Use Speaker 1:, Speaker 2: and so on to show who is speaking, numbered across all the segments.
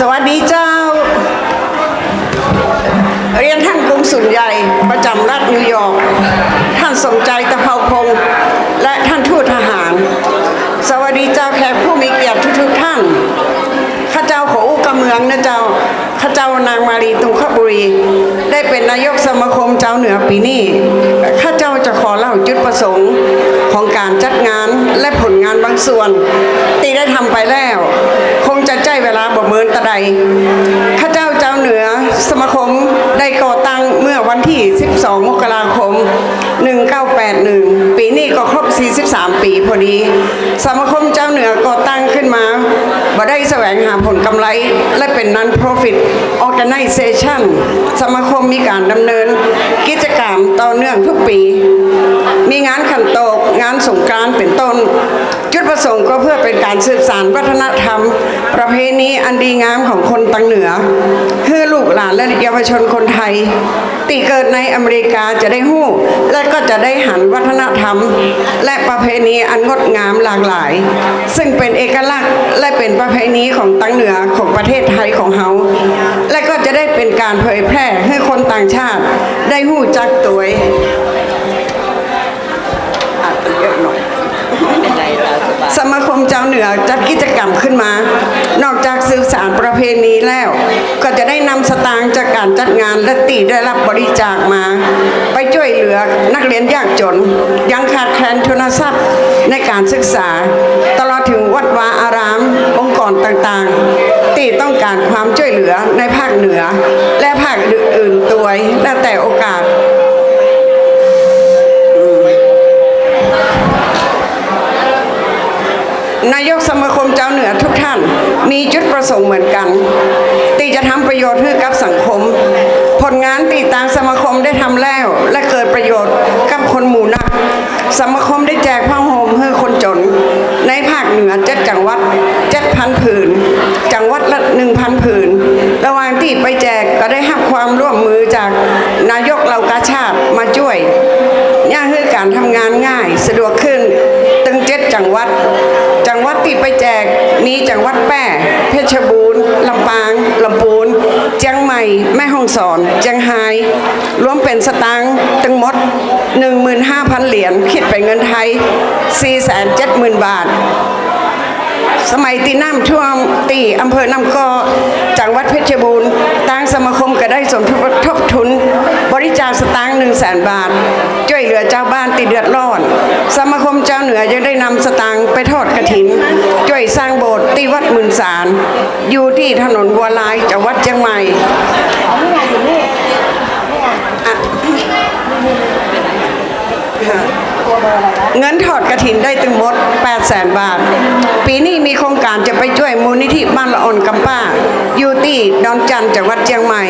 Speaker 1: สวัสดีเจ้า เรียนท่านกรุงสุนใหญ่ประจำรัฐนิวยอร์ก ท่านสมใจตะเภาพงษ์และท่านทูตทหาร สวัสดีเจ้าแขกผู้มีเกียรติทุกๆท่าน ข้าเจ้าขออุกเมืองนะเจ้า ข้าเจ้านางมารีตุงคบุรี ได้เป็นนายกสมาคมเจ้าเหนือปีนี้ ข้าเจ้าจะขอเล่าจุดประสงค์ของการจัดงานและผลงานบางส่วน ตีได้ทำไปแล้ว คงจะใจเวลา บ่เมินตะใดข้าเจ้าเจ้าเหนือสมาคมได้ก่อตั้งเมื่อวันที่ 12 มกราคม 1981 ปีนี้ก็ครบ 43 ปีพอดี สมาคมเจ้าเหนือก่อตั้งขึ้นมาบ่ได้แสวงหาผลกำไรและเป็น non-profit organization สมาคมมีการดำเนิน กิจกรรมต่อเนื่องทุกปี มีงานขันโตก งานสงกานต์เป็นต้น ประสงค์ก็เพื่อเป็นการสืบสานวัฒนธรรม ประเพณีอันดีงามของคนตังเหนือเพื่อลูกหลานและเยาวชนคนไทย ตีเกิดในอเมริกาจะได้หู้ และก็จะได้หันวัฒนธรรม และประเพณีอันงดงามหลากหลาย ซึ่งเป็นเอกลักษณ์และเป็นประเพณีของตังเหนือของประเทศไทยของเฮาและก็จะได้เป็นการเผยแพร่ให้คนต่างชาติได้หู้จักตัว สมาคมเจ้าเหนือจัดกิจกรรมขึ้นมา นอกจากสื่อสารประเพณีแล้ว ก็จะได้นำสตางค์จากการจัดงานและตีได้รับบริจาคมา ไปช่วยเหลือนักเรียนยากจน ยังขาดแคลนทุนทรัพย์ในการศึกษา ตลอดถึงวัดวาอาราม องค์กรต่างๆ ตีต้องการความช่วยเหลือในภาคเหนือ และภาคอื่นๆตัวแล้วแต่โอกาส นายกสมาคมเจ้าเหนือทุกท่าน มีจุดประสงค์เหมือนกัน ตีจะทำประโยชน์ให้กับสังคม ผลงานตีตางสมาคมได้ทำแล้ว และเกิดประโยชน์กับคนหมู่นัก สมาคมได้แจกผ้าห่มให้คนจน ในภาคเหนือจะจังหวัดเจ็ดพันผืน จังหวัดละหนึ่งพันผืน ระหว่างที่ไปแจกก็ได้รับความร่วมมือจากนายกเหล่ากาชาติมาช่วย ย่าให้การทำงานง่ายสะดวกขึ้นตึงเจ็ดจังหวัด จังหวัดที่ไปแจ มีจังหวัดแป้เพชรบูรณ์ลำปางลำพูนเชียงใหม่ แม่ฮ่องสอนเชียงไฮรวมเป็นสตางค์ทั้งหมด 15,000 เหรียญคิดเป็นเงินไทย 470,000 บาท สมัยตีน้ำท่วมตีอำเภอน้ำกอจังหวัดเพชรบูรณ์ทางสมาคมก็ได้สมทบทุน แสนบาท ช่วยเหลือเจ้าบ้านติดเดือดร้อน สมาคมเจ้าเหนือยังได้นำสตางค์ไปทอดกระถิน ช่วยสร้างโบสถ์ที่วัดหมื่นสารอยู่ที่ถนนวัวลายจังหวัดเชียงใหม่อะ เงินถอดกระถินได้ถึงหมด8แสนบาท ปีนี้มีโครงการจะไปช่วยมูลนิธิบ้านละอ่อนกำป้า อยู่ที่ดอนจันจังหวัดเชียงใหม่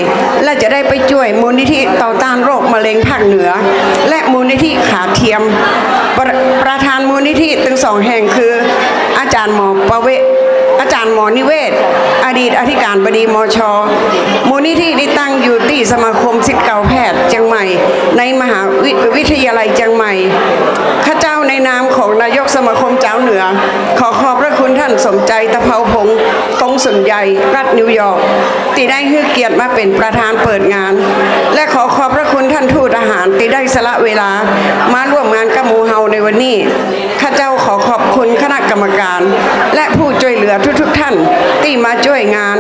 Speaker 1: และจะได้ไปช่วยมูลนิธิต่อต้านโรคมะเร็งภาคเหนือ และมูลนิธิขาเทียม ประประธานมูลนิธิทั้งสองแห่งคือ อาจารย์หมอประเวศ อาจารย์หมอนิเวศ อดีตอธิการบดีมชมูลนิธิที่ตั้งอยู่ที่สมาคมศิษย์เก่าแพทย์เชียงใหม่ ในมหาวิวิทยาลัยเชียงใหม่ข้าเจ้าในนามของนายกสมาคมเจ้าเหนือ ขอขอบพระคุณท่านสมใจตะเภาพงศ์กงสุนใหญ่รัฐนิวยอร์กที่ได้ให้เกียรติมาเป็นประธานเปิดงาน และขอขอบพระคุณท่านทูตทหารที่ได้สละเวลามาร่วมงานกับมูเฮาในวันนี้ข้าเจ้าขอ รรมการ และผู้ช่วยเหลือทุกๆท่านที่มาช่วยงาน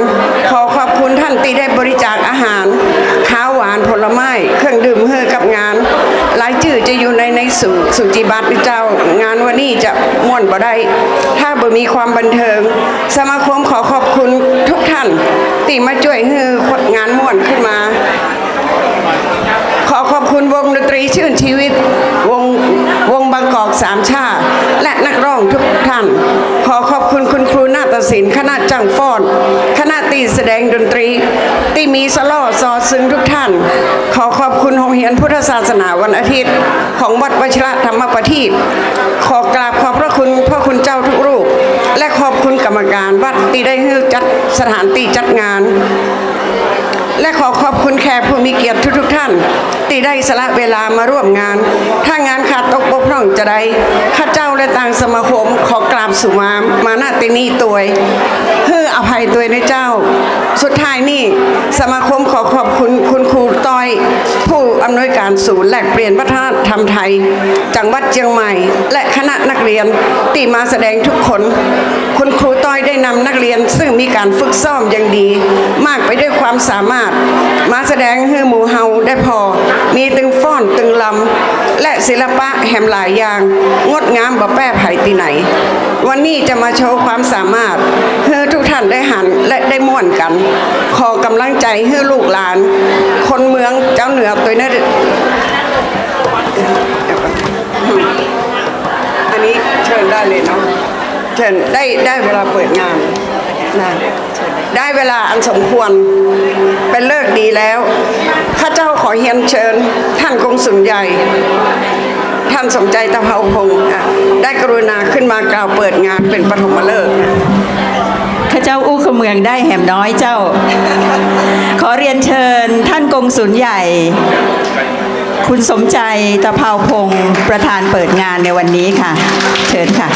Speaker 1: ขอขอบคุณท่านที่ได้บริจาคอาหาร ข้าวหวานผลไม้ เครื่องดื่มเฮือกับงานรายชื่อจะอยู่ในในสุสุจิบัตรเจ้างานวันนี้จะม่วนบ่ได้ ถ้าบ่มีความบันเทิง สมาคมขอขอบคุณทุกท่านที่มาช่วยให้งานม่วนขึ้นมาขอขอบคุณวงดนตรีชื่นชีวิตวง วงบางกอกสามชาติ และนักร้องทุกท่าน ขอขอบคุณคุณครูนาฏศิลป์คณะจังฟ้อนคณะตีแสดงดนตรีที่มีสล่อซอซึ้งทุกท่าน ขอขอบคุณโรงเรียนพุทธศาสนาวันอาทิตย์ ของวัดวชิระธรรมประทีปขอกราบขอบพระคุณพ่อคุณเจ้าทุกรูป และขอบคุณกรรมการวัดที่ได้ให้จัดสถานที่จัดงานและขอขอบคุณแขกผู้มีเกียรติทุกๆท่าน ที่ได้สละเวลามาร่วมงาน ถ้างานขา จะได้ข้าเจ้าและต่างสมาคมขอกราบสุมามาณตินี้ตัวเพื่ออภัยตัวในเจ้า สุดท้ายนี่สมาคมขอขอบคุณคุณครูต้อย ผู้อำนวยการศูนย์แลกเปลี่ยนวัฒนธรรมไทย จังหวัดเชียงใหม่ และคณะนักเรียนที่มาแสดงทุกคน คุณครูต้อยได้นำนักเรียน ซึ่งมีการฝึกซ้อมอย่างดี มากไปด้วยความสามารถ มาแสดงให้หมูเฮาได้พอ มีตึงฟ้อนตึงลำ และศิลปะแหมหลายอย่างงดงามบ่แป้ไผ่ที่ไหน วันนี้จะมาโชว์ความสามารถเพื่อทุกท่านได้หันและได้ม่วนกัน ขอกำลังใจให้ลูกหลาน คนเมืองเจ้าเหนือตัวนั้นอันนี้เชิญได้เลยเนาะเชิญได้ได้เวลาเปิดงานนะ ได้เวลาอันสมควร เป็นเลิกดีแล้ว ข้าเจ้าขอเฮียนเชิญ ท่านกงสุนใหญ่ ท่านสมใจตะเภาพงศ์ได้กรุณาขึ้นมากล่าวเปิดงานเป็นปฐมฤกษ์
Speaker 2: ข้าเจ้าอู้ขเมืองได้แหมน้อยเจ้า ขอเรียนเชิญท่านกงสุลใหญ่ คุณสมใจตะเภาพงศ์ประธานเปิดงานในวันนี้ค่ะ เชิญค่ะ